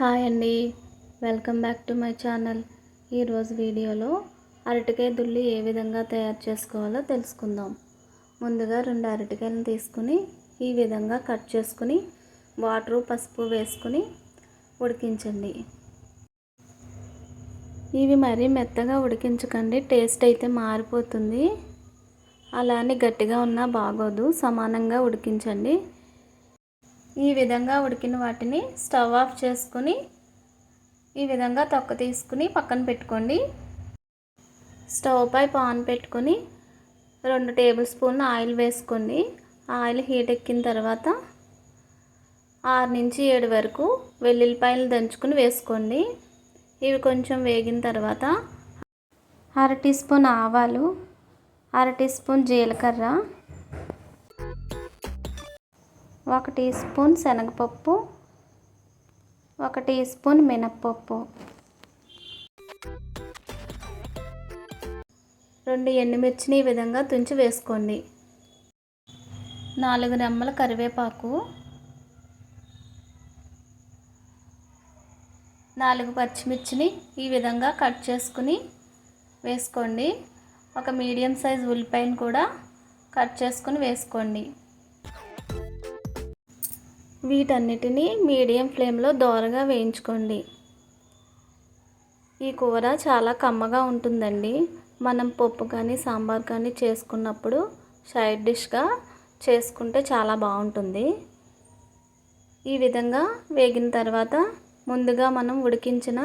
Hi అండి. Welcome back to my channel. ఈరోజు వీడియోలో అరటికాయ దుల్లి ఏ విధంగా తయారు చేసుకోవాలో తెలుసుకుందాం. ముందుగా రెండు అరటికాయలను తీసుకుని ఈ విధంగా కట్ చేసుకుని వాటరు పసుపు వేసుకుని ఉడికించండి. ఇవి మరీ మెత్తగా ఉడికించకండి. టేస్ట్ అయితే మారిపోతుంది. అలానే గట్టిగా ఉన్నా బాగోదు. సమానంగా ఉడికించండి. ఈ విధంగా ఉడికిన వాటిని స్టవ్ ఆఫ్ చేసుకుని ఈ విధంగా తొక్క తీసుకుని పక్కన పెట్టుకోండి. స్టవ్ పై పాన్ పెట్టుకొని రెండు టేబుల్ స్పూన్ ఆయిల్ వేసుకోండి. ఆయిల్ హీట్ ఎక్కిన తర్వాత ఆరు నుంచి ఏడు వరకు వెల్లుల్లిపాయలు దంచుకుని వేసుకోండి. ఇవి కొంచెం వేగిన తర్వాత అర టీ స్పూన్ ఆవాలు అర టీ స్పూన్ జీలకర్ర ఒక టీ స్పూన్ శనగపప్పు ఒక టీ స్పూన్ మినప్పప్పు. రెండు ఎండుమిర్చిని ఈ విధంగా తుంచి వేసుకోండి. నాలుగు రెమ్మల కరివేపాకు. నాలుగు పచ్చిమిర్చిని ఈ విధంగా కట్ చేసుకుని వేసుకోండి. ఒక మీడియం సైజ్ ఉల్లిపాయను కూడా కట్ చేసుకుని వేసుకోండి. వీటన్నిటిని మీడియం ఫ్లేమ్లో దోరగా వేయించుకోండి. ఈ కూర చాలా కమ్మగా ఉంటుందండి. మనం పప్పు కానీ సాంబార్ కానీ చేసుకున్నప్పుడు సైడ్ డిష్గా చేసుకుంటే చాలా బాగుంటుంది. ఈ విధంగా వేగిన తర్వాత ముందుగా మనం ఉడికించిన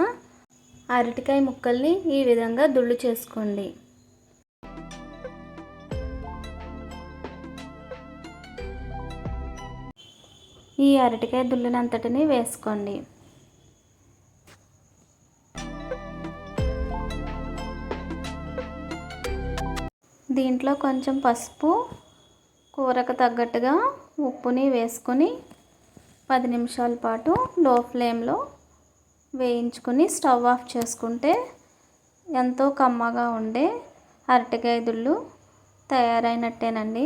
అరటికాయ ముక్కల్ని ఈ విధంగా దుళ్ళు చేసుకోండి. ఈ అరటికాయ దుల్లినంతటిని వేసుకోండి. దీంట్లో కొంచెం పసుపు కూరకు తగ్గట్టుగా ఉప్పుని వేసుకొని పది నిమిషాల పాటు లో ఫ్లేమ్లో వేయించుకొని స్టవ్ ఆఫ్ చేసుకుంటే ఎంతో కమ్మగా ఉండే అరటికాయ దుళ్ళు తయారైనట్టేనండి.